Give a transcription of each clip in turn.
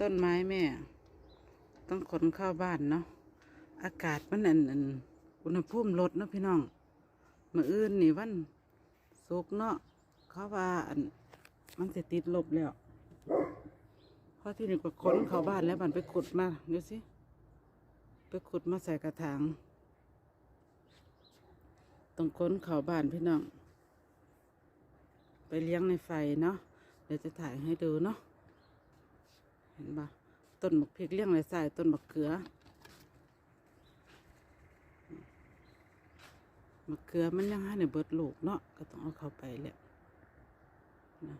ต้นไม้แม่ ต้องขนเข้าบ้านเนาะอากาศมันอันอันอุณหภูมิลดเนาะพี่น้องมืออื่นนี่วันสุกเนาะเขาว่าอันมันจะติดลบแล้วเพราะที่นี่ก็ขนเข้าบ้านแล้วมันไปขุดมาดูสิไปขุดมาใส่กระถางต้องขนเข้าบ้านพี่น้อง ไปเลี้ยงในไฟเนาะเดี๋ยวจะถ่ายให้ดูเนาะ ห็นปะต้นบักพริกเลี้ยงไรใส่ต้นบักเขือบักเขือมันยังให้ในเบิดลูกเนาะก็ต้องเอาเข้าไปแหละนะ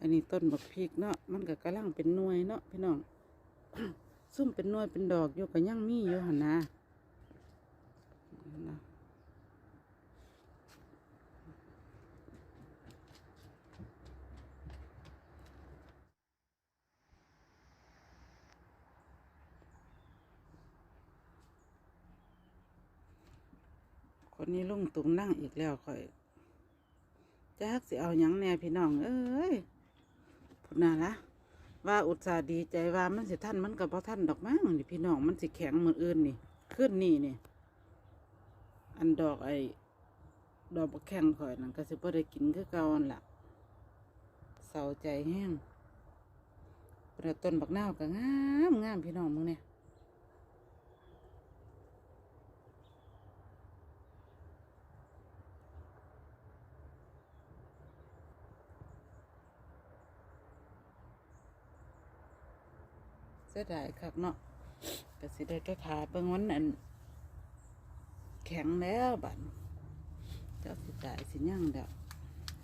อันนี้ต้นบักพริกเนาะมันก็กำลังเป็นหน่วยเนาะพี่น้องซุ่มเป็นหน่วยเป็นดอกอยู่ก็ยังมีอยู่หันนะนะ คนนี้ลุงตุงนั่งอีกแล้วค่อยจักสิเอาหยังแน่พี่น้อง เอ้ยพูดน่าละว่าอุตส่าห์ดีใจว่ามันสิท่านมันกับพอท่านดอกมั้งนี่พี่น้องมันสิแข็งเหมือนอื่นนี่ขึ้นนี่นี่อันดอกไอ้ดอกบักแข้งข่อยนั่นก็สิบ่ได้กินคือเก่านั่นล่ะเศร้าใจแห้งแต่ต้นบักนาวก็งามงามพี่น้องมึงเนี่ย สียดายคักเนาะก็สิได้ก็ขาเบิ่งวันนั้นแข็งแล้วบัดเจ้าสิตายสิยั่งเดว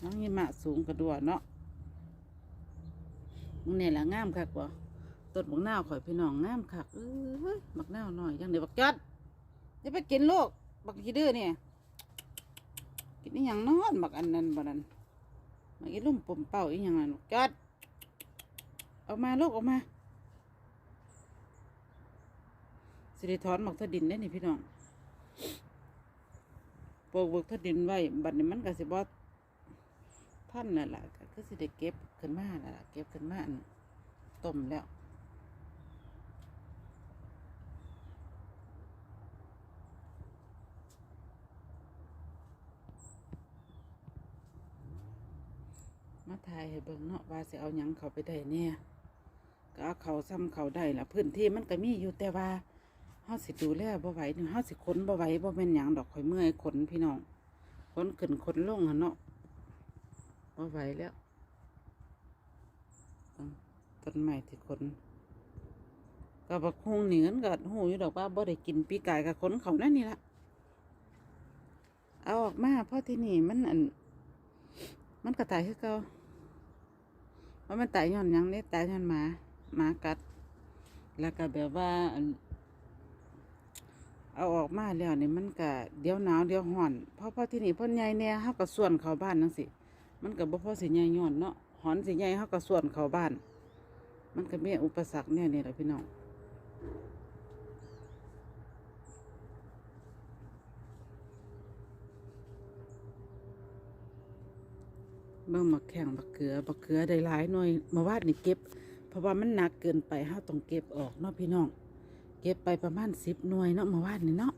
น้องหิมะสูงกระดัวเนาะมึงเนี่ยละงามคักบ่ต้นบักนาวข่อยพี่น้องงามคักเอ้ยบักนาวหน่อยยังเดี๋ยวบักจัดจะไปกินลูกบักขี้ดื้อเนี่ยกินนี่ยังนอนบักอันนั้นบักนั้นมากินลุ่มปุ่มเป่าอีหยังนั่นบักจัดออกมาลูกออกมา สิริถอนหมักทดินได้นี่พี่น้องปลูกบึกทดินไว้บัดนี้มันก็สิบอท่านนั่นแหละก็คือสิได้เก็บขึ้นมานั่นล่ะเก็บขึ้นมาต้มแล้วมาถ่ายให้เบิ่งเนาะว่าสิเอาหยังเขาไปได้เนี่ยก็เอาเขาซ้ำเขาได้ละพื้นที่มันก็มีอยู่แต่ว่า เฮาสิดูแลบ่ไหวนี่เฮาสิขนบ่ไหวบ่แม่นหยังดอกข่อยเมื่อยขนพี่น้องขนขึ้นขนลงหั่นเนาะบ่ไหวแล้วต้นไม้ที่ขนก็บักฮงนี่มันก็ฮู้อยู่ดอกว่าบ่ได้กินปีกายกับขนเขานั่นนี่ละเอาออกมาเพราะที่นี่มันอันมันก็ตายคือเก่าว่ามันตายย้อนยังนี่ตายย้อนหมาหมากัด แล้วก็แบบว่าอัน เอาออกมาแล้วนี่มันก็เดี๋ยวหนาวเดี๋ยวร้อนเพราะเพราะที่นี่เพ่นใหญ่แน่เฮาก็ส่วนเข้าบ้านจังซี่มันก็บ่พอสิใหญ่ย้อนเนาะหอนสิใหญ่เฮาก็ส่วนเข้าบ้าน มันก็มีอุปสรรคแน่นี่แหละพี่น้องเบิ่งมาแข่งบักเขือบักเขือได้หลายหน่วยมาวาดนี่เก็บ เพราะว่ามันหนักเกินไปเฮาต้องเก็บออกเนาะพี่น้อง ก็บไปประมาณสิบหน่วยเนาะเมาวาดนี่เนาะ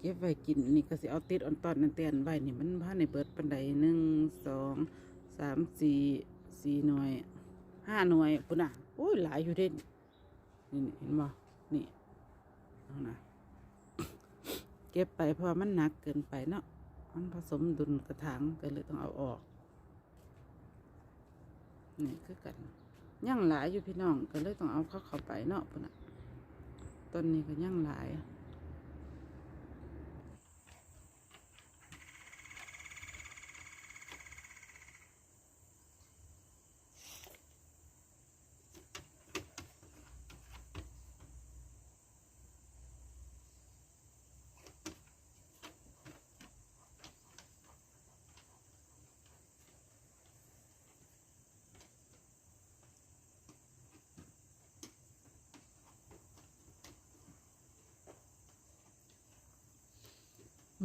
เก็บไว้กินนี่ก็สิเอาติดออนตอนนั่นเตียนไว้นี่มันพาในเบิดปันใดหนึ่งสองสามสี่สี่หน่วยห้าหน่วยปุ่นอะโอ้ยหลายอยู่เด่นนี่นี่เห็นบ่นี่เอานะเก็บไปเพราะมันหนักเกินไปเนาะมันผสมดุลกระถางก็เลยต้องเอาออกนี่คือกันย่างหลายอยู่พี่น้องก็เลยต้องเอาเข้าเข้าไปเนาะปุ่นอะ ต้นนี้ก็ย่างหลาย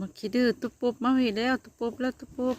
มาคิดดื้อตุ๊บปุ๊บมาอีกแล้ว ตุ๊บปุ๊บแล้วตุ๊บปุ๊บ